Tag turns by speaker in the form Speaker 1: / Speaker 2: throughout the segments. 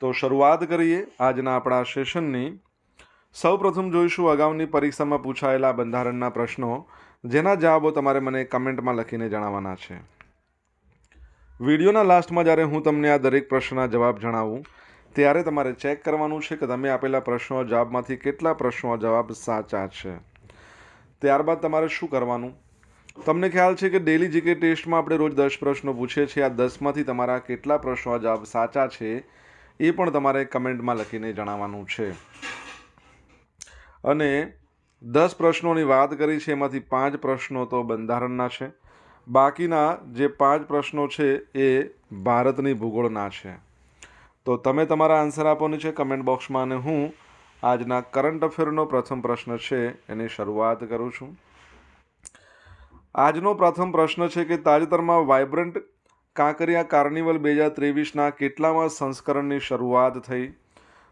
Speaker 1: તો શરૂઆત કરીએ આજના આપણા સેશનની. સૌપ્રથમ જોઈશું અગાઉની પરીક્ષામાં પૂછાયેલા બંધારણના પ્રશ્નો, જેના જવાબો તમારે મને કમેન્ટમાં લખીને જણાવવાના છે. વિડીયોના લાસ્ટમાં જ્યારે હું તમને આ દરેક પ્રશ્નના જવાબ જણાવું, ત્યારે તમારે ચેક કરવાનું છે કે તમે આપેલા પ્રશ્નો જવાબમાંથી કેટલા પ્રશ્નો જવાબ સાચા છે. ત્યારબાદ તમારે શું કરવાનું? તમને ખ્યાલ છે કે ડેલી જીકે ટેસ્ટમાં આપણે રોજ દસ પ્રશ્નો પૂછીએ છીએ. આ દસમાંથી તમારા કેટલા પ્રશ્નો જવાબ સાચા છે? એ પણ તમારે કમેન્ટમાં લખીને જણાવવાનું છે. અને દસ પ્રશ્નોની વાત કરી છે, એમાંથી પાંચ પ્રશ્નો તો બંધારણના છે. બાકીના જે પાંચ પ્રશ્નો છે એ ભારતની ભૂગોળના છે. તો તમે તમારા આન્સર આપવાની છે કમેન્ટ બોક્સમાં અને હું આજના કરંટ અફેરનો પ્રથમ પ્રશ્ન છે એની શરૂઆત કરું છું. આજનો પ્રથમ પ્રશ્ન છે કે તાજેતરમાં વાઇબ્રન્ટ કાંકરિયા કાર્નિવલ બે હજાર ત્રેવીસના કેટલામાં સંસ્કરણની શરૂઆત થઈ?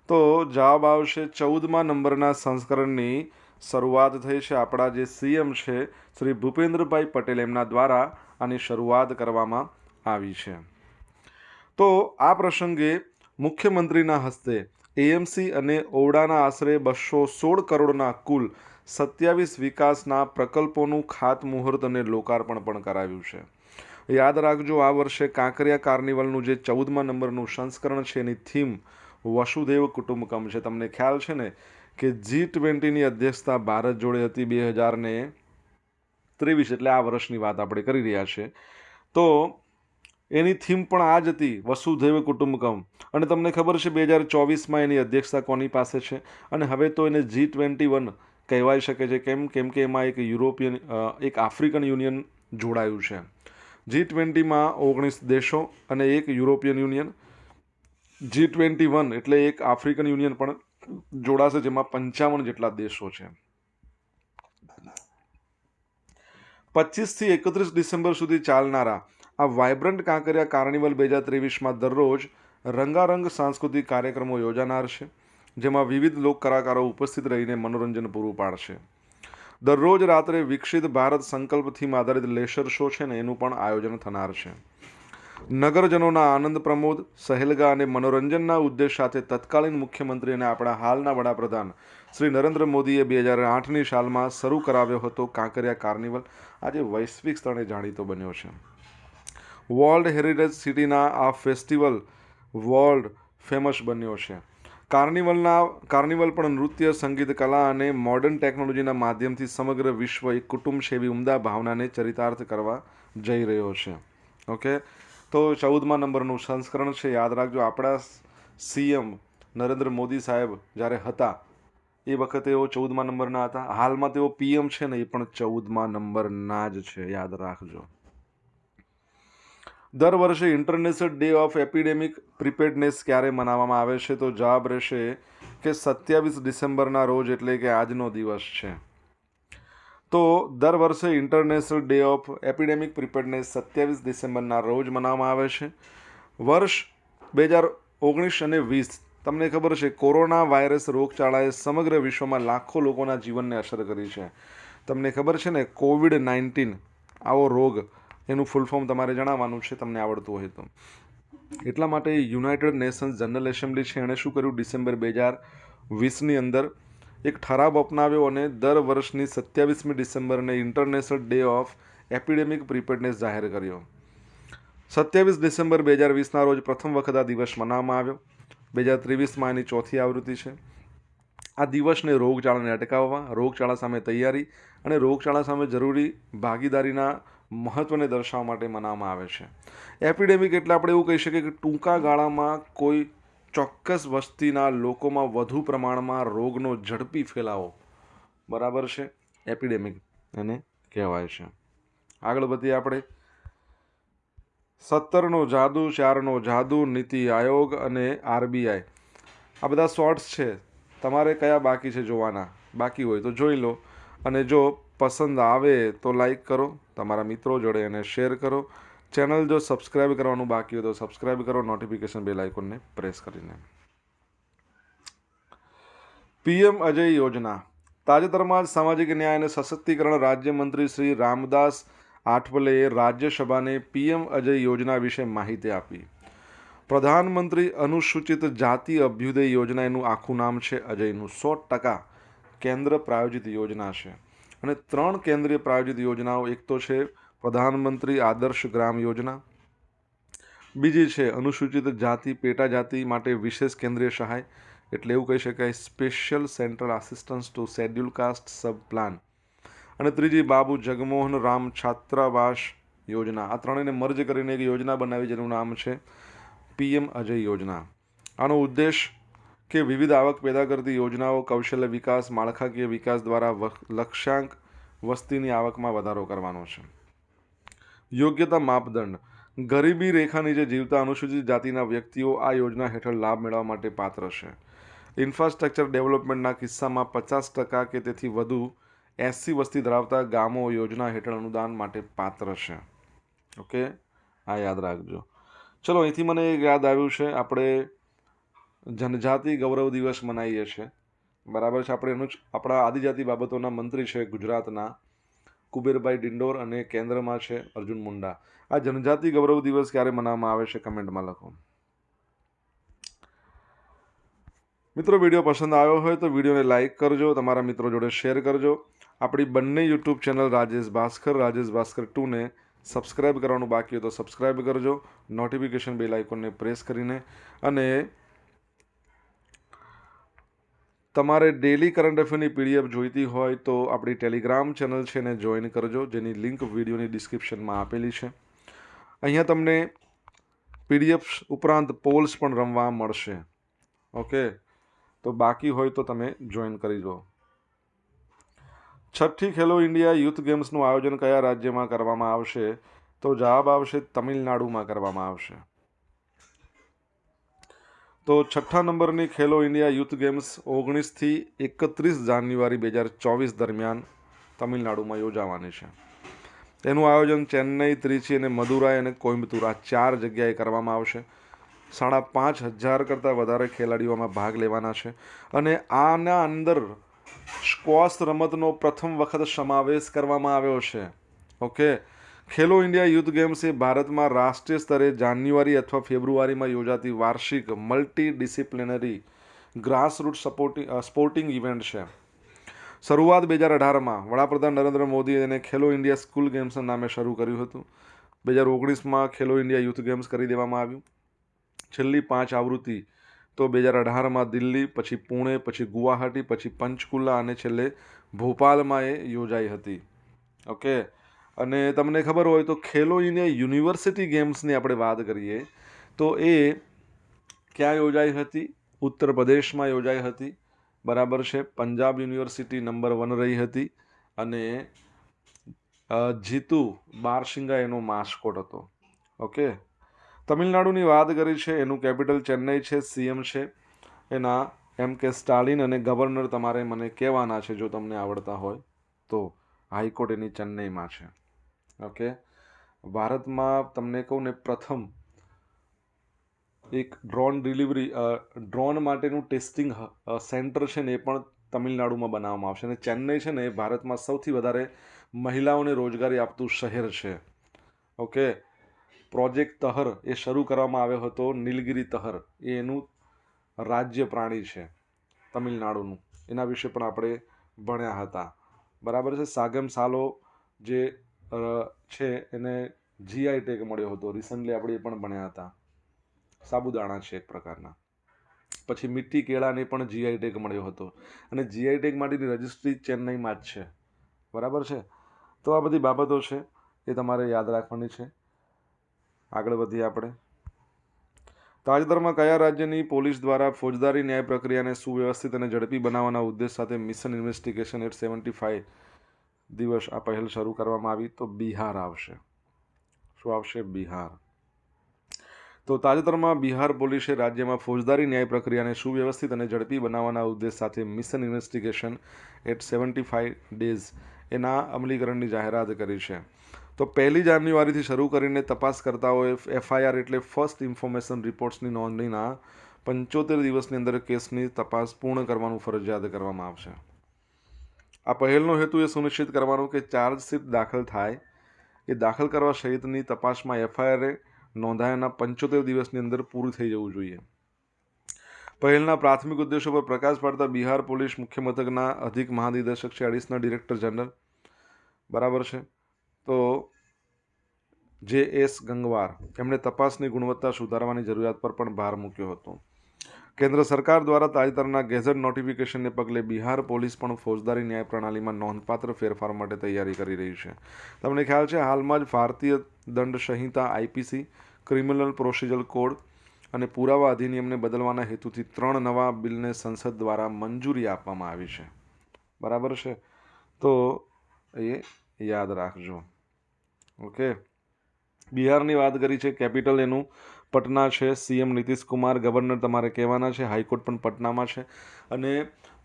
Speaker 1: તો જવાબ આવશે ચૌદમા નંબરના સંસ્કરણની શરૂઆત થઈ છે. આપણા જે સીએમ છે, શ્રી ભૂપેન્દ્રભાઈ પટેલ, એમના દ્વારા આની શરૂઆત કરવામાં આવી છે. તો આ પ્રસંગે મુખ્યમંત્રીના હસ્તે એએમસી અને ઓવડાના આશરે બસો સોળ કરોડના કુલ સત્યાવીસ વિકાસના પ્રકલ્પોનું ખાતમુહૂર્ત અને લોકાર્પણ પણ કરાવ્યું છે. યાદ રાખજો, આ વર્ષે કાંકરિયા કાર્નિવલનું જે ચૌદમા નંબરનું સંસ્કરણ છે, એની થીમ વસુદેવ કુટુંબકમ છે. તમને ખ્યાલ છે ને કે જી ટ્વેન્ટીની અધ્યક્ષતા ભારત જોડે હતી બે હજાર ને ત્રેવીસ, એટલે આ વર્ષની વાત આપણે કરી રહ્યા છે. તો એની થીમ પણ આ જ હતી વસુધૈવ કુટુંબકમ. અને તમને ખબર છે, બે હજાર ચોવીસમાં એની અધ્યક્ષતા કોની પાસે છે? અને હવે તો એને જી ટ્વેન્ટી વન કહેવાઈ શકે છે. કેમ? કેમ કે એમાં એક યુરોપિયન એક આફ્રિકન યુનિયન જોડાયું છે. જી ટ્વેન્ટીમાં ઓગણીસ દેશો અને એક European Union G twenty one એટલે એક આફ્રિકન યુનિયન પણ જોડાશે, જેમાં પંચાવન જેટલા દેશો છે. પચીસથી એકત્રીસ ડિસેમ્બર સુધી ચાલનારા આ વાઇબ્રન્ટ કાંકરિયા કાર્નિવલ બે હજાર ત્રેવીસમાં દરરોજ રંગારંગ સાંસ્કૃતિક કાર્યક્રમો યોજાનાર છે, જેમાં વિવિધ લોક કલાકારો ઉપસ્થિત રહીને મનોરંજન પૂરું પાડશે. દરરોજ રાત્રે વિકસિત ભારત સંકલ્પ આધારિત લેસર શો છે ને એનું પણ આયોજન થનાર છે. નગરજનોના આનંદ પ્રમોદ, સહેલગા અને મનોરંજનના ઉદ્દેશ સાથે તત્કાલીન મુખ્યમંત્રી અને આપણા હાલના વડાપ્રધાન શ્રી નરેન્દ્ર મોદીએ બે હજાર આઠની સાલમાં શરૂ કરાવ્યો હતો કાંકરિયા કાર્નિવલ. આજે વૈશ્વિક સ્તરે જાણીતો બન્યો છે. વર્લ્ડ હેરિટેજ સિટીના આ ફેસ્ટિવલ વર્લ્ડ ફેમસ બન્યો છે. કાર્નિવલના કાર્નિવલ પણ નૃત્ય, સંગીત, કલા અને મોડર્ન ટેકનોલોજીના માધ્યમથી સમગ્ર વિશ્વ એક કુટુંબ સેવી ઉમદા ભાવનાને ચરિતાર્થ કરવા જઈ રહ્યો છે. ઓકે તો ચૌદમા નંબરનું સંસ્કરણ છે. યાદ રાખજો, આપણા સીએમ નરેન્દ્ર મોદી સાહેબ જ્યારે હતા, એ વખતે તેઓ ચૌદમા નંબરના હતા. હાલમાં તેઓ પીએમ છે ને, એ પણ ચૌદમા નંબરના જ છે. યાદ રાખજો. દર વર્ષે international day of epidemic preparedness ક્યારે મનાવવામાં આવે છે? તો જવાબ રહેશે કે સત્યાવીસ ડિસેમ્બરના રોજ, એટલે કે આજનો દિવસ છે. તો દર વર્ષે international day of epidemic preparedness સત્યાવીસ ડિસેમ્બરના રોજ મનાવવામાં આવે છે. વર્ષ બે હજાર ઓગણીસ અને વીસ, તમને ખબર છે, કોરોના વાયરસ રોગચાળાએ સમગ્ર વિશ્વમાં લાખો લોકોના જીવનને અસર કરી છે. તમને ખબર છે ને, કોવિડ નાઇન્ટીન, આવો રોગ એનું ફૂલ ફોર્મ તમારે જણાવવાનું છે, તમને આવડતું હોય તો. એટલા માટે યુનાઇટેડ નેશન્સ જનરલ એસેમ્બલી છે, એણે શું કર્યું? ડિસેમ્બર બે હજાર વીસની અંદર એક ઠરાવ અપનાવ્યો અને દર વર્ષની સત્યાવીસમી ડિસેમ્બરને international day of epidemic preparedness જાહેર કર્યો. સત્યાવીસ ડિસેમ્બર બે હજાર વીસના રોજ પ્રથમ વખત આ દિવસ મનાવવામાં આવ્યો. બે હજાર ત્રેવીસમાં એની ચોથી આવૃત્તિ છે. આ દિવસને રોગચાળાને અટકાવવા, રોગચાળા સામે તૈયારી અને રોગચાળા સામે જરૂરી ભાગીદારીના મહત્ત્વને દર્શાવવા માટે મનાવવામાં આવે છે. એપિડેમિક એટલે આપણે એવું કહી શકીએ કે ટૂંકા ગાળામાં કોઈ ચોક્કસ વસ્તીના લોકોમાં વધુ પ્રમાણમાં રોગનો ઝડપી ફેલાવો. બરાબર છે? એપિડેમિક એને કહેવાય છે. આગળ વધીએ આપણે. સત્તરનો જાદુ, ચારનો જાદુ, નીતિ આયોગ અને આરબીઆઈ. આ બધા શોર્ટ્સ છે. તમારે કયા બાકી છે જોવાના? બાકી હોય તો જોઈ લો. અને જો પસંદ આવે તો લાઈક કરો, તમારા મિત્રો જોડે એને શેર કરો. ચેનલ જો સબસ્ક્રાઇબ કરવાનું બાકી હોય તો સબસ્ક્રાઇબ કરો નોટિફિકેશન બેલ આઇકોનને પ્રેસ કરીને. પીએમ અજય યોજના. તાજેતરમાં જ સામાજિક ન્યાય અને સશક્તિકરણ રાજ્યમંત્રી શ્રી રામદાસ આઠવલેએ રાજ્યસભાને પીએમ અજય યોજના વિશે માહિતી આપી. પ્રધાનમંત્રી અનુસૂચિત જાતિ અભ્યુદય યોજના એનું આખું નામ છે અજયનું. સો ટકા કેન્દ્ર પ્રાયોજિત યોજના છે. અને ત્રણ કેન્દ્રીય પ્રાયોજિત યોજનાઓ, એક તો છે પ્રધાનમંત્રી આદર્શ ગ્રામ યોજના, બીજી છે અનુસૂચિત જાતિ પેટા જાતિ માટે વિશેષ કેન્દ્રીય સહાય, એટલે એવું કહી શકાય special central assistance to scheduled caste sub plan. અને ત્રીજી બાબુ જગમોહન રામ છાત્રાવાસ યોજના. આ ત્રણેયને મર્જ કરીને એક યોજના બનાવી જેનું નામ છે પીએમ અજય યોજના. આનો ઉદ્દેશ કે વિવિધ આવક પેદા કરતી યોજનાઓ, કૌશલ્ય વિકાસ, માળખાકીય વિકાસ દ્વારા લક્ષ્યાંક વસ્તીની આવકમાં વધારો કરવાનો છે. યોગ્યતા માપદંડ. ગરીબી રેખા નીચે જીવતા અનુસૂચિત જાતિના વ્યક્તિઓ આ યોજના હેઠળ લાભ મેળવવા માટે પાત્ર છે. ઇન્ફ્રાસ્ટ્રક્ચર ડેવલપમેન્ટના કિસ્સામાં પચાસ ટકા કે તેથી વધુ એસસી વસ્તી ધરાવતા ગામો યોજના હેઠળ અનુદાન માટે પાત્ર છે. ઓકે? આ યાદ રાખજો. ચલો, અહીંથી મને એક યાદ આવ્યું છે. આપણે જનજાતિ ગૌરવ દિવસ મનાવીએ છીએ. બરાબર છે, આપણે એનું જ, આપણા આદિજાતિ બાબતોના મંત્રી છે ગુજરાતના, કુબેરભાઈ ડિંડોર અને કેન્દ્રમાં છે અર્જુન મુંડા. આ જનજાતિ ગૌરવ દિવસ ક્યારે મનાવવામાં આવે છે કમેન્ટમાં લખો. મિત્રો, વીડિયો પસંદ આવ્યો હોય તો વિડીયોને લાઇક કરજો, તમારા મિત્રો જોડે શેર કરજો. આપણી બંને યુટ્યુબ ચેનલ રાજેશ ભાસ્કર રાજેશ ભાસ્કર ટુને સબસ્ક્રાઇબ કરવાનું બાકી હોય તો સબસ્ક્રાઇબ કરજો. નોટિફિકેશન બેલ આઇકોનને પ્રેસ કરીને અને તમારે ડેલી કરંટ અફેરની પીડીએફ જોઈતી હોય તો આપણી ટેલિગ્રામ ચેનલ છે એને જોઈન કરજો, જેની લિંક વિડીયોની ડિસ્ક્રિપ્શનમાં આપેલી છે. અહીંયા તમને પીડીએફ ઉપરાંત પોલ્સ પણ રમવા મળશે. ઓકે તો બાકી હોય તો તમે જોઈન કરી દો છઠ્ઠી ખેલો ઇન્ડિયા યુથ ગેમ્સનું આયોજન કયા રાજ્યમાં કરવામાં આવશે? તો જવાબ આવશે તમિલનાડુમાં કરવામાં આવશે. તો છઠ્ઠા નંબરની ખેલો ઇન્ડિયા યુથ ગેમ્સ ઓગણીસથી એકત્રીસ જાન્યુઆરી બે હજાર ચોવીસ દરમિયાન તમિલનાડુમાં યોજાવાની છે. તેનું આયોજન ચેન્નઈ, ત્રિચી અને મદુરાઈ અને કોઇમ્બતુર આ ચાર જગ્યાએ કરવામાં આવશે. સાડા પાંચ હજાર કરતાં વધારે ખેલાડીઓમાં ભાગ લેવાના છે અને આના અંદર સ્ક્વોશ રમતનો પ્રથમ વખત સમાવેશ કરવામાં આવ્યો છે. Okay? Khelo India youth games એ ભારતમાં રાષ્ટ્રીય સ્તરે જાન્યુઆરી અથવા ફેબ્રુઆરીમાં યોજાતી વાર્ષિક multi disciplinary grassroot supporting sporting event છે. શરૂઆત બે હજાર અઢારમાં વડાપ્રધાન નરેન્દ્ર મોદીએ એને ખેલો ઇન્ડિયા સ્કૂલ ગેમ્સના નામે શરૂ કર્યું હતું. બે હજાર ઓગણીસમાં ખેલો ઇન્ડિયા યુથ ગેમ્સ કરી દેવામાં આવ્યું. છેલ્લી પાંચ આવૃત્તિ તો બે હજાર અઢારમાં દિલ્હી, પછી પુણે, પછી ગુવાહાટી, પછી પંચકુલા અને છેલ્લે ભોપાલમાં એ યોજાઈ હતી. ઓકે અને તમને ખબર હોય તો ખેલો ઇન્ડિયા યુનિવર્સિટી ગેમ્સની આપણે વાત કરીએ, તો એ ક્યાં યોજાઈ હતી? ઉત્તર પ્રદેશમાં યોજાઈ હતી. બરાબર છે. પંજાબ યુનિવર્સિટી નંબર વન રહી હતી અને જીતુ બારશિંગા એનો માસ્કોટ હતો. ઓકે? તમિલનાડુની વાત કરી છે. એનું કેપિટલ ચેન્નઈ છે. સીએમ છે. એના એમ કે સ્ટાલિન અને ગવર્નર તમારે મને કહેવાના છે જો તમને આવડતા હોય તો. હાઈકોર્ટ એની ચેન્નઈમાં છે. ઓકે? ભારતમાં તમને કહું ને, પ્રથમ એક ડ્રોન ડિલિવરી ડ્રોન માટેનું ટેસ્ટિંગ સેન્ટર છે ને એ પણ તમિલનાડુમાં બનાવવામાં આવશે. અને ચેન્નઈ છે ને એ ભારતમાં સૌથી વધારે મહિલાઓને રોજગારી આપતું શહેર છે. ઓકે? પ્રોજેક્ટ તહર એ શરૂ કરવામાં આવ્યો હતો, નીલગિરી તહર. એ એનું રાજ્ય પ્રાણી છે, તમિલનાડુનું. એના વિશે પણ આપણે ભણ્યા હતા. બરાબર છે? સાગમ સાલો જે છે, એને જીઆઈ ટેગ મળ્યો હતો. રિસન્ટલી આપણે એ પણ ભણ્યા હતા. સાબુદાણા છે એક પ્રકારના. પછી મીઠી કેળાને પણ જીઆઈ ટેગ મળ્યો હતો. અને જીઆઈ ટેગ માટેની રજિસ્ટ્રી ચેન્નઈમાં જ છે. બરાબર છે? તો આ બધી બાબતો છે, એ તમારે યાદ રાખવાની છે. આગળ વધીએ આપણે. તાજેતરમાં કયા રાજ્યની પોલીસ દ્વારા ફોજદારી ન્યાય પ્રક્રિયાને સુવ્યવસ્થિત અને ઝડપી બનાવવાના ઉદ્દેશ સાથે mission investigation at seventy five દિવસ આ પહેલ શરૂ કરવામાં આવી તો બિહાર આવશે. શું આવશે? બિહાર. તો તાજેતરમાં બિહાર પોલીસે રાજ્યમાં ફોજદારી ન્યાય પ્રક્રિયાને સુવ્યવસ્થિત અને ઝડપી બનાવવાના ઉદ્દેશ સાથે mission investigation at seventy five days એના અમલીકરણની જાહેરાત કરી છે. તો પહેલી જાન્યુઆરીથી શરૂ કરીને તપાસકર્તાઓએ એફઆઈઆર એટલે ફર્સ્ટ ઇન્ફોર્મેશન રિપોર્ટ્સની નોંધણીના પંચોતેર દિવસની અંદર કેસની તપાસ પૂર્ણ કરવાનું ફરજિયાત કરવામાં આવશે. આ પહેલનો હેતુ એ સુનિશ્ચિત કરવાનો કે ચાર્જશીટ દાખલ થાય એ દાખલ કરવા સહિતની તપાસમાં એફઆઈઆરે નોંધાયાના પંચોતેર દિવસની અંદર પૂરું થઈ જવું જોઈએ. પહેલના પ્રાથમિક ઉદ્દેશો પર પ્રકાશ પાડતા બિહાર પોલીસ મુખ્ય મથકના અધિક મહાનિદેશક છે એડિશનલ ડિરેક્ટર જનરલ. બરાબર છે? તો જે એસ ગંગવાર, એમણે તપાસની ગુણવત્તા સુધારવાની જરૂરિયાત પર પણ ભાર મૂક્યો હતો. કેન્દ્ર સરકાર દ્વારા તાજેતરના ગેઝેટ નોટિફિકેશનને પગલે બિહાર પોલીસ પણ ફોજદારી ન્યાય પ્રણાલીમાં નોંધપાત્ર ફેરફાર માટે તૈયારી કરી રહી છે. તમને ખ્યાલ છે, હાલમાં જ ભારતીય દંડ સંહિતા આઈપીસી ક્રિમિનલ પ્રોસિજર કોડ અને પુરાવા અધિનિયમને બદલવાના હેતુથી ત્રણ નવા બિલને સંસદ દ્વારા મંજૂરી આપવામાં આવી છે. બરાબર છે? તો એ યાદ રાખજો. ઓકે? બિહારની વાત કરી છે, કેપિટલ એનું પટના છે, સીએમ નીતિશ કુમાર ગવર્નર તમારે કહેવાના છે, હાઈકોર્ટ પણ પટનામાં છે. અને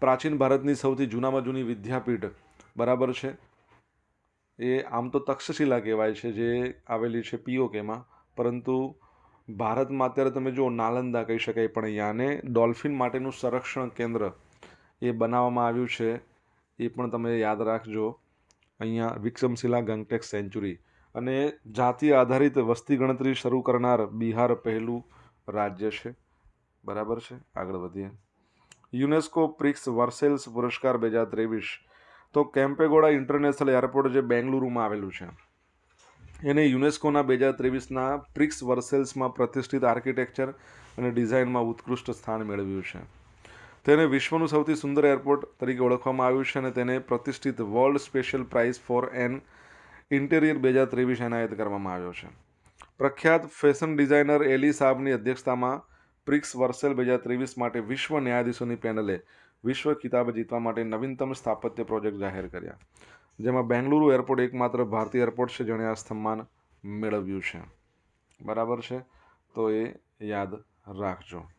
Speaker 1: પ્રાચીન ભારતની સૌથી જૂનામાં જૂની વિદ્યાપીઠ બરાબર છે. એ આમ તો તક્ષશિલા કહેવાય છે જે આવેલી છે પીઓકેમાં પરંતુ ભારતમાં અત્યારે તમે જો નાલંદા કહી શકાય, પણ અહીંયાને ડોલ્ફિન માટેનું સંરક્ષણ કેન્દ્ર એ બનાવવામાં આવ્યું છે. એ પણ તમે યાદ રાખજો. અહીંયા વિક્રમશિલા ગંગટેક સેન્ચુરી અને જાતિ આધારિત વસ્તી ગણતરી શરૂ કરનાર બિહાર પહેલું રાજ્ય છે. બરાબર છે? આગળ વધીએ. યુનેસ્કો પ્રિક્સ વર્સેલ્સ પુરસ્કાર બે હજાર ત્રેવીસ. તો કેમ્પેગોડા ઇન્ટરનેશનલ એરપોર્ટ જે બેંગલુરુમાં આવેલું છે. એને યુનેસ્કોના બે હજાર ત્રેવીસના પ્રિક્સ વર્સેલ્સમાં પ્રતિષ્ઠિત આર્કિટેક્ચર અને ડિઝાઇનમાં ઉત્કૃષ્ટ સ્થાન મેળવ્યું છે. તેને વિશ્વનું સૌથી સુંદર એરપોર્ટ તરીકે ઓળખવામાં આવ્યું છે અને તેને પ્રતિષ્ઠિત world special prize for an interior બે હજાર ત્રેવીસ એનાયત કરવામાં આવ્યો છે. પ્રખ્યાત ફેશન ડિઝાઇનર એલી સાબની અધ્યક્ષતામાં પ્રિક્સ વર્સેલ બે હજાર ત્રેવીસ માટે વિશ્વ ન્યાયાધીશોની પેનલે વિશ્વ ખિતાબ જીતવા માટે નવીનતમ સ્થાપત્ય પ્રોજેક્ટ જાહેર કર્યા. જેમાં બેંગલુરુ એરપોર્ટ એકમાત્ર ભારતીય એરપોર્ટ છે, જેણે આ સન્માન મેળવ્યું છે. બરાબર છે? તો એ યાદ રાખજો.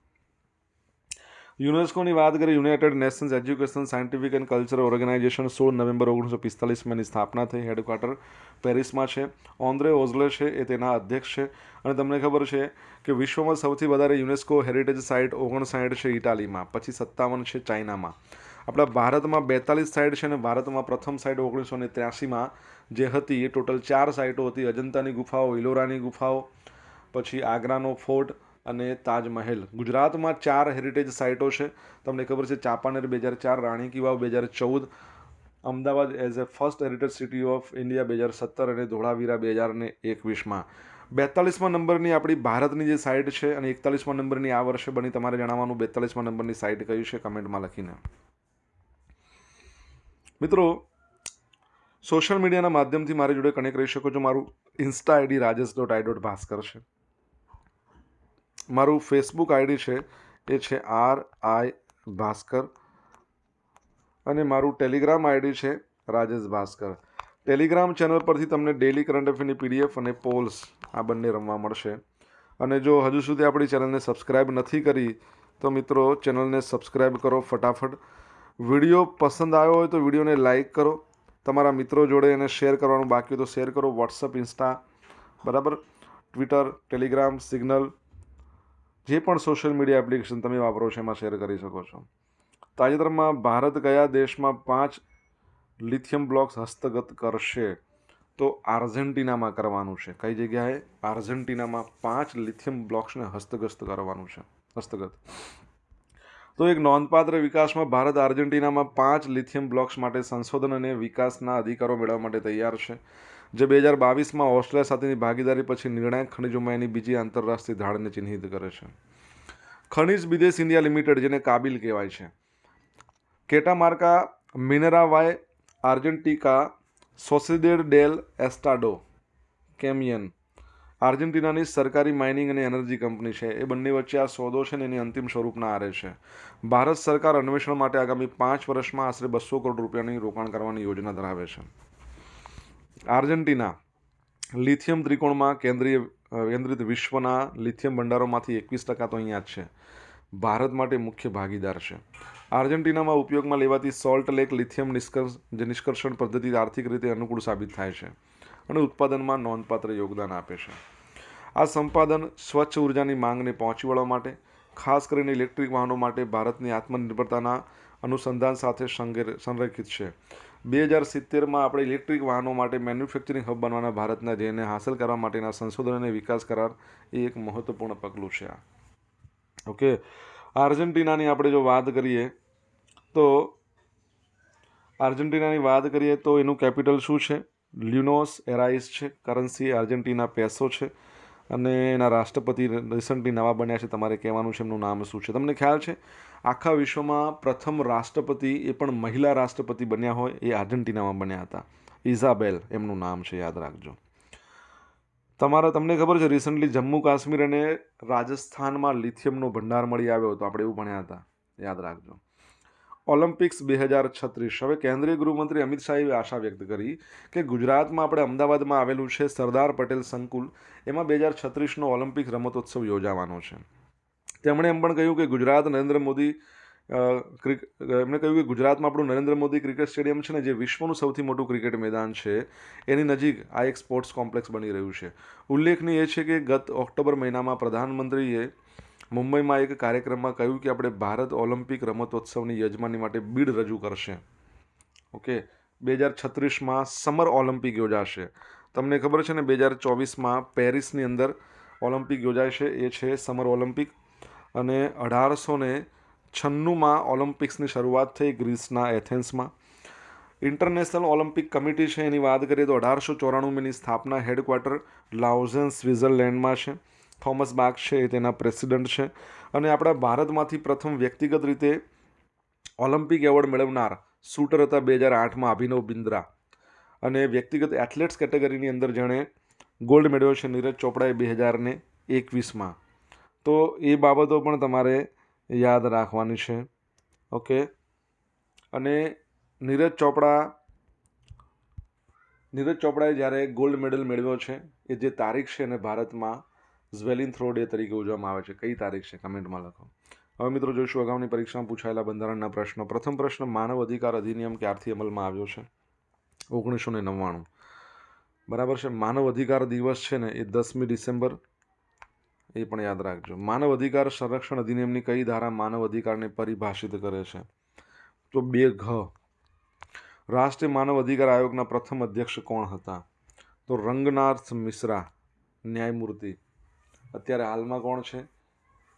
Speaker 1: યુનેસ્કોની વાત કરીએ, United Nations education, scientific and culture organisation સોળ નવેમ્બર ઓગણીસો પિસ્તાલીસમાં એની સ્થાપના થઈ. હેડક્વાર્ટર પેરિસમાં છે. ઓન્દ્રે ઓઝલે છે એ તેના અધ્યક્ષ છે. અને તમને ખબર છે કે વિશ્વમાં સૌથી વધારે યુનેસ્કો હેરિટેજ સાઇટ ઓગણસાઠ છે ઇટાલીમાં, પછી સત્તાવન છે ચાઇનામાં. આપણા ભારતમાં બેતાલીસ સાઇટ છે અને ભારતમાં પ્રથમ સાઇટ ઓગણીસો ને ત્ર્યાસીમાં જે હતી એ ટોટલ ચાર સાઇટો હતી. અજંતાની ગુફાઓ, ઇલોરાની ગુફાઓ, પછી આગ્રાનો ફોર્ટ અને તાજમહેલ. ગુજરાતમાં ચાર હેરિટેજ સાઇટો છે. તમને ખબર છે ચાંપાનેર બે હજાર ચાર રાણી કી વાવ બે હજાર ચૌદ, Ahmedabad as a first heritage city of India બે હજાર સત્તર અને ધોળાવીરા બે હજાર ને એકવીસમાં. બેતાલીસમાં નંબરની આપણી ભારતની જે સાઇટ છે અને એકતાલીસમાં નંબરની આ વર્ષે બની તમારે જણાવવાનું બેતાલીસમાં નંબરની સાઇટ કયું છે કમેન્ટમાં લખીને. મિત્રો, સોશિયલ મીડિયાના માધ્યમથી મારી જોડે કનેક્ટ રહી શકો છો. મારું Insta ID Rajesh dot I dot Bhaskar છે. મારું ફેસબુક આઈડી છે, એ છે આર આઈ ભાસ્કર અને મારું ટેલિગ્રામ આઈડી છે રાજેશ ભાસ્કર. ટેલિગ્રામ ચેનલ પરથી તમને ડેલી કરંટ અફેરની પીડીએફ અને પોલ્સ આ બંને રમવા મળશે. અને જો હજુ સુધી આપણી ચેનલને સબસ્ક્રાઈબ નથી કરી, તો મિત્રો ચેનલને સબસ્ક્રાઈબ કરો ફટાફટ. વીડિયો પસંદ આવ્યો હોય તો વિડીયોને લાઇક કરો. તમારા મિત્રો જોડે એને શેર કરવાનું બાકી તો શેર કરો. વોટ્સઅપ ઇન્સ્ટા બરાબર? ટ્વિટર ટેલિગ્રામ સિગ્નલ જે પણ સોશિયલ મીડિયા એપ્લિકેશન તમે વાપરો છો, એમાં શેર કરી શકો છો. તાજેતરમાં ભારત કયા દેશમાં પાંચ લિથિયમ બ્લોક્સ હસ્તગત કરશે? તો આર્જેન્ટિનામાં કરવાનું છે. કઈ જગ્યાએ? આર્જેન્ટિનામાં પાંચ લિથિયમ બ્લોક્સને હસ્તગત કરવાનું છે. હસ્તગત. તો એક નોંધપાત્ર વિકાસમાં ભારત આર્જેન્ટિનામાં પાંચ લિથિયમ બ્લોક્સ માટે સંશોધન અને વિકાસના અધિકારો મેળવવા માટે તૈયાર છે. જે બે હજાર બાવીસમાં ઓસ્ટ્રેલિયા સાથેની ભાગીદારી પછી નિર્ણાયક ખનિજોમાં એની બીજી આંતરરાષ્ટ્રીય ધાડને ચિહ્નિત કરે છે. ખનિજ વિદેશ ઇન્ડિયા લિમિટેડ, જેને કાબિલ કહેવાય છે. કેટામાર્કા, મિનરાવાય, આર્જેન્ટિકા, સોસિડેડ ડેલ એસ્ટાડો, કેમિયન, આર્જેન્ટિનાની સરકારી માઇનિંગ અને એનર્જી કંપની છે. એ બંને વચ્ચે આ સોદો છે ને એની અંતિમ સ્વરૂપના આરે છે. ભારત સરકાર અન્વેષણ માટે આગામી પાંચ વર્ષમાં આશરે બસો કરોડ રૂપિયાની રોકાણ કરવાની યોજના ધરાવે છે. આર્જેન્ટિના લિથિયમ ત્રિકોણમાં કેન્દ્રીય કેન્દ્રિત વિશ્વના લિથિયમ ભંડારોમાંથી એકવીસ ટકા તો અહીંયા જ છે. ભારત માટે મુખ્ય ભાગીદાર છે. આર્જેન્ટિનામાં ઉપયોગમાં લેવાતી સોલ્ટ લેક લિથિયમ નિષ્કર્ષ, જે નિષ્કર્ષણ પદ્ધતિ આર્થિક રીતે અનુકૂળ સાબિત થાય છે અને ઉત્પાદનમાં નોંધપાત્ર યોગદાન આપે છે. આ સંપાદન સ્વચ્છ ઉર્જાની માંગને પહોંચી વળવા માટે, ખાસ કરીને ઇલેક્ટ્રિક વાહનો માટે ભારતની આત્મનિર્ભરતાના અનુસંધાન સાથે સંરેખિત છે. બે હજાર સિત્તેરમાં આપણે ઇલેક્ટ્રિક વાહનો માટે મેન્યુફેક્ચરિંગ હબ બનવાના ભારતના ધ્યેયને હાંસલ કરવા માટેના સંશોધન અને વિકાસ કરાર એ એક મહત્વપૂર્ણ પગલું છે આ. ઓકે? આર્જેન્ટિનાની આપણે જો વાત કરીએ, તો આર્જેન્ટિનાની વાત કરીએ તો એનું કેપિટલ શું છે? લ્યુનોસ એરાઇસ છે. કરન્સી આર્જેન્ટિના પેસો છે. અને એના રાષ્ટ્રપતિ રિસન્ટલી નવા બન્યા છે. તમારે કહેવાનું છે એમનું નામ શું છે? તમને ખ્યાલ છે? આખા વિશ્વમાં પ્રથમ રાષ્ટ્રપતિ, એ પણ મહિલા રાષ્ટ્રપતિ બન્યા હોય એ આર્જેન્ટિનામાં બન્યા હતા. ઇઝાબેલ, એમનું નામ છે, યાદ રાખજો. તમારા તમને ખબર છે રિસન્ટલી જમ્મુ કાશ્મીર અને રાજસ્થાનમાં લિથિયમનો ભંડાર મળી આવ્યો હતો. આપણે એવું ભણ્યા હતા. યાદ રાખજો. ઓલિમ્પિક્સ બે હજાર છત્રીસ. હવે કેન્દ્રીય ગૃહમંત્રી અમિત શાહે આશા વ્યક્ત કરી કે ગુજરાતમાં આપણે અમદાવાદમાં આવેલું છે સરદાર પટેલ સંકુલ. એમાં બે હજાર છત્રીસનો ઓલિમ્પિક રમતોત્સવ યોજાવાનો છે. તેમણે એમ પણ કહ્યું કે ગુજરાત નરેન્દ્ર મોદી ક્રિક એમણે કહ્યું કે ગુજરાતમાં આપણું નરેન્દ્ર મોદી ક્રિકેટ સ્ટેડિયમ છે ને, જે વિશ્વનું સૌથી મોટું ક્રિકેટ મેદાન છે, એની નજીક આ એક સ્પોર્ટ્સ કોમ્પ્લેક્સ બની રહ્યું છે. ઉલ્લેખનીય છે કે ગત ઓક્ટોબર મહિનામાં પ્રધાનમંત્રીએ મુંબઈમાં એક કાર્યક્રમમાં કહ્યું કે આપણે ભારત ઓલિમ્પિક રમતોત્સવની યજમાની માટે બીડ રજૂ કરશે. ઓકે? બે હજાર છત્રીસમાં સમર ઓલિમ્પિક યોજાશે. તમને ખબર છે ને, બે હજાર ચોવીસમાં પેરિસની અંદર ઓલિમ્પિક યોજાય છે, એ છે સમર ઓલિમ્પિક. અને અઢારસો ને છન્નુંમાં ઓલિમ્પિક્સની શરૂઆત થઈ ગ્રીસના એથેન્સમાં. ઇન્ટરનેશનલ ઓલિમ્પિક કમિટી છે, એની વાત કરીએ તો અઢારસો ચોરાણુંની સ્થાપના હેડક્વાર્ટર લાઉઝન સ્વિઝરલેન્ડમાં છે. થોમસ બાગ છે એ તેના પ્રેસિડન્ટ છે અને આપણા ભારતમાંથી પ્રથમ વ્યક્તિગત રીતે ઓલિમ્પિક એવોર્ડ મેળવનાર શૂટર હતા બે હજાર આઠમાં અભિનવ બિંદ્રા. અને વ્યક્તિગત એથ્લેટ્સ કેટેગરીની અંદર જેણે ગોલ્ડ મેળવ્યો છે નીરજ ચોપડાએ બે હજારને એકવીસમાં. તો એ બાબતો પણ તમારે યાદ રાખવાની છે. ઓકે? અને નીરજ ચોપડા, નીરજ ચોપડાએ જ્યારે ગોલ્ડ મેડલ મેળવ્યો છે, એ જે તારીખ છે એને ભારતમાં ઝ્વેલિન થ્રો ડે તરીકે ઉજવવામાં આવે છે. કઈ તારીખ છે? કમેન્ટમાં લખો. હવે મિત્રો જોઈશું અગાઉની પરીક્ષામાં પૂછાયેલા બંધારણના પ્રશ્નો. પ્રથમ પ્રશ્ન, માનવ અધિકાર અધિનિયમ ક્યારથી અમલમાં આવ્યો છે? ઓગણીસો ને નવ્વાણું. બરાબર છે? માનવ અધિકાર દિવસ છે ને એ દસમી ડિસેમ્બર એ પણ યાદ રાખજો. માનવ અધિકાર સંરક્ષણ અધિનિયમની કઈ ધારા માનવ અધિકારને પરિભાષિત કરે છે? તો બે ઘ. રાષ્ટ્રીય માનવ અધિકાર આયોગના પ્રથમ અધ્યક્ષ કોણ હતા? તો રંગનાથ મિશ્રા, ન્યાયમૂર્તિ. અત્યારે હાલમાં કોણ છે?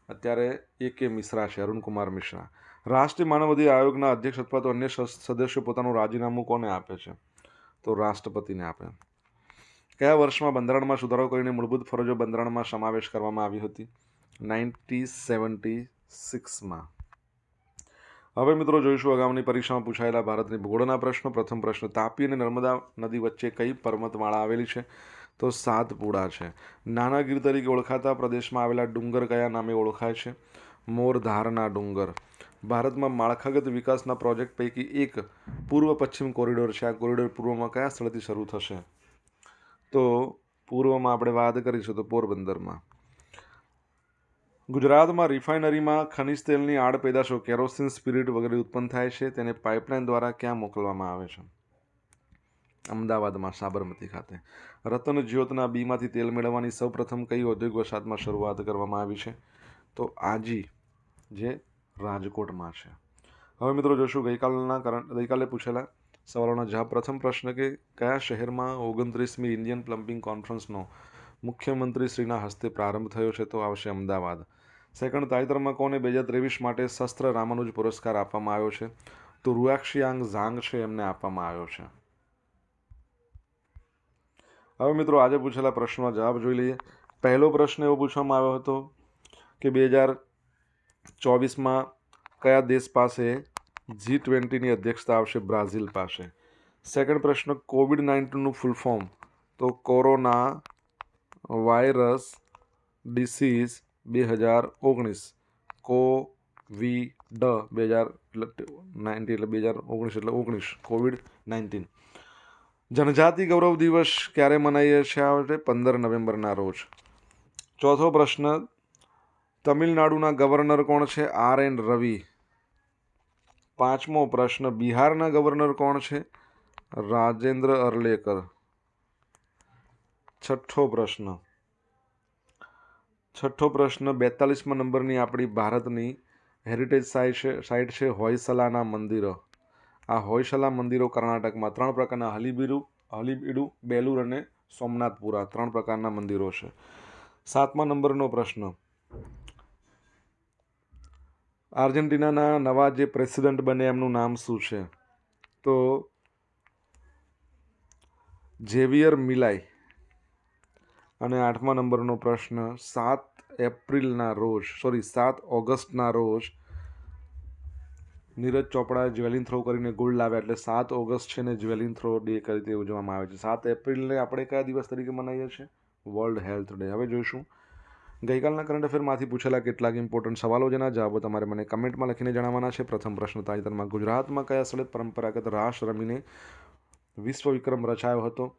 Speaker 1: અત્યારે એ કે મિશ્રા છે, અરુણકુમાર મિશ્રા. રાષ્ટ્રીય માનવ અધિકાર આયોગના અધ્યક્ષ અથવા તો અન્ય સદસ્યો પોતાનું રાજીનામું કોને આપે છે? તો રાષ્ટ્રપતિને આપે. કયા વર્ષમાં બંધારણમાં સુધારો કરીને મૂળભૂત ફરજો બંધારણમાં સમાવેશ કરવામાં આવી હતી? નાઇન્ટી સેવન્ટી સિક્સમાં. હવે મિત્રો જોઈશું અગાઉની પરીક્ષામાં પૂછાયેલા ભારતની ભૂગોળના પ્રશ્નો. પ્રથમ પ્રશ્ન, તાપી અને નર્મદા નદી વચ્ચે કઈ પર્વતમાળા આવેલી છે? તો સાતપુડા છે. નાના ગીર તરીકે ઓળખાતા પ્રદેશમાં આવેલા ડુંગર કયા નામે ઓળખાય છે? મોરધારના ડુંગર. ભારતમાં માળખાગત વિકાસના પ્રોજેક્ટ પૈકી એક પૂર્વ પશ્ચિમ કોરિડોર છે. આ કોરિડોર પૂર્વમાં કયા સ્થળથી શરૂ થશે? તો પૂર્વમાં આપણે વાત કરીશું તો પોરબંદરમાં. ગુજરાતમાં રિફાઇનરીમાં ખનિજ તેલની આડ પેદાશો કેરોસીન સ્પિરિટ વગેરે ઉત્પન્ન થાય છે, તેને પાઇપલાઇન દ્વારા ક્યાં મોકલવામાં આવે છે? અમદાવાદમાં, સાબરમતી ખાતે. રતન જ્યોતના બીમાંથી તેલ મેળવવાની સૌપ્રથમ કઈ ઔદ્યોગિક વસાહતમાં શરૂઆત કરવામાં આવી છે? તો આજી, જે રાજકોટમાં છે. હવે મિત્રો જોશું, ગઈકાલના કરંટ ગઈકાલે પૂછેલા સવાલોના જવાબ. પ્રથમ પ્રશ્ન કે કયા શહેરમાં ઓગણત્રીસમી ઇન્ડિયન પ્લમ્બિંગ કોન્ફરન્સનો મુખ્યમંત્રી શ્રીના હસ્તે પ્રારંભ થયો છે તો આવશે અમદાવાદ. સેકન્ડ, તાજેતરમાં કોને બે હજાર ત્રેવીસ માટે શસ્ત્ર રામાનુજ પુરસ્કાર આપવામાં આવ્યો છે? તો રૂઆક્ષીયાંગ ઝાંગ છે, એમને આપવામાં આવ્યો છે. હવે મિત્રો, આજે પૂછેલા પ્રશ્નનો જવાબ જોઈ લઈએ. પહેલો પ્રશ્ન એવો પૂછવામાં આવ્યો હતો કે બે હજાર ચોવીસમાં કયા દેશ પાસે જી ટ્વેન્ટીની અધ્યક્ષતા આવશે બ્રાઝિલ પાસે. સેકન્ડ પ્રશ્ન, કોવિડ નાઇન્ટીનનું ફૂલ ફોર્મ તો કોરોના વાયરસ ડિસીઝ બે હજાર ઓગણીસ. કોવિડ બે હજાર એટલે નાઇન્ટી એટલે બે હજાર ઓગણીસ એટલે ઓગણીસ, કોવિડ નાઇન્ટીન. જનજાતિ ગૌરવ દિવસ ક્યારે મનાવીએ છીએ આ વખતે પંદર નવેમ્બરના રોજ. ચોથો પ્રશ્ન, તમિલનાડુના ગવર્નર કોણ છે? R N Ravi. પાંચમો પ્રશ્ન, બિહારના ગવર્નર કોણ છે? રાજેન્દ્ર અરલેકર. છઠ્ઠો પ્રશ્ન. છઠ્ઠો પ્રશ્ન બેતાલીસમાં નંબરની આપણી ભારતની હેરિટેજ સાઇટ છે સાઇટ છે હોયસલાના મંદિરો. આ હોયસલા મંદિરો કર્ણાટકમાં ત્રણ પ્રકારના, હલીબીરુ, હલીબીડુ, બેલુર અને સોમનાથપુરા ત્રણ પ્રકારના મંદિરો છે. સાતમા નંબરનો પ્રશ્ન. આર્જેન્ટિનાના નવા જે પ્રેસિડન્ટ બને એમનું નામ શું છે? તો ઝેવિયર મિલાઈ. અને આઠમા નંબરનો પ્રશ્ન, સાત એપ્રિલના રોજ, સોરી, સાત ઓગસ્ટના રોજ નીરજ ચોપડાએ જ્વેલિન થ્રો કરીને ગોલ્ડ લાવ્યા. એટલે સાત ઓગસ્ટ છે ને જ્વેલિન થ્રો ડે તરીકે ઉજવવામાં આવે છે. સાત એપ્રિલને આપણે કયા દિવસ તરીકે મનાવીએ છીએ? World health day. હવે જોઈશું. ગઈકાલના કરંટ અફેરમાંથી પૂછેલા કેટલાક ઇમ્પોર્ટન્ટ સવાલો જેના જવાબો તમારે મને કમેન્ટમાં લખીને જણાવવાના છે. પ્રથમ પ્રશ્ન, તાજેતરમાં ગુજરાતમાં કયા સ્થળે પરંપરાગત રાસ રમીને વિશ્વ વિક્રમ રચાયો હતો?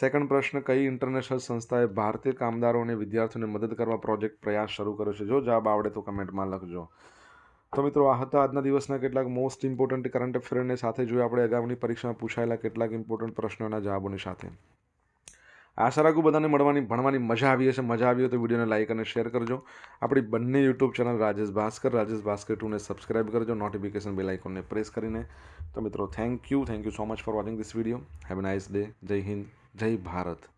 Speaker 1: સેકન્ડ પ્રશ્ન, કઈ ઇન્ટરનેશનલ સંસ્થાએ ભારતીય કામદારો અને વિદ્યાર્થીઓને મદદ કરવા પ્રોજેક્ટ પ્રયાસ શરૂ કર્યો છે? જો જવાબ આવડે તો કમેન્ટમાં લખજો. તો મિત્રો, આ હતા આજના દિવસના કેટલાક મોસ્ટ ઇમ્પોર્ટન્ટ કરંટ અફેરને સાથે જોઈએ આપણે. અગાઉની પરીક્ષામાં પૂછાયેલા કેટલાક ઇમ્પોર્ટન્ટ પ્રશ્નોના જવાબોની સાથે. આશા રાખું બધાને મળવાની, ભણવાની મજા આવી હશે. મજા આવી હોય તો વિડીયોને લાઇક અને શેર કરજો. આપણી બંને યુટ્યુબ ચેનલ રાજેશ ભાસ્કર રાજેશ ભાસ્કર ટુને સબસ્ક્રાઇબ કરજો. નોટિફિકેશન બેલ આઇકોનને પ્રેસ કરીને. તો મિત્રો thank you thank you so much for watching this video have nice day જય હિન્દ જય ભારત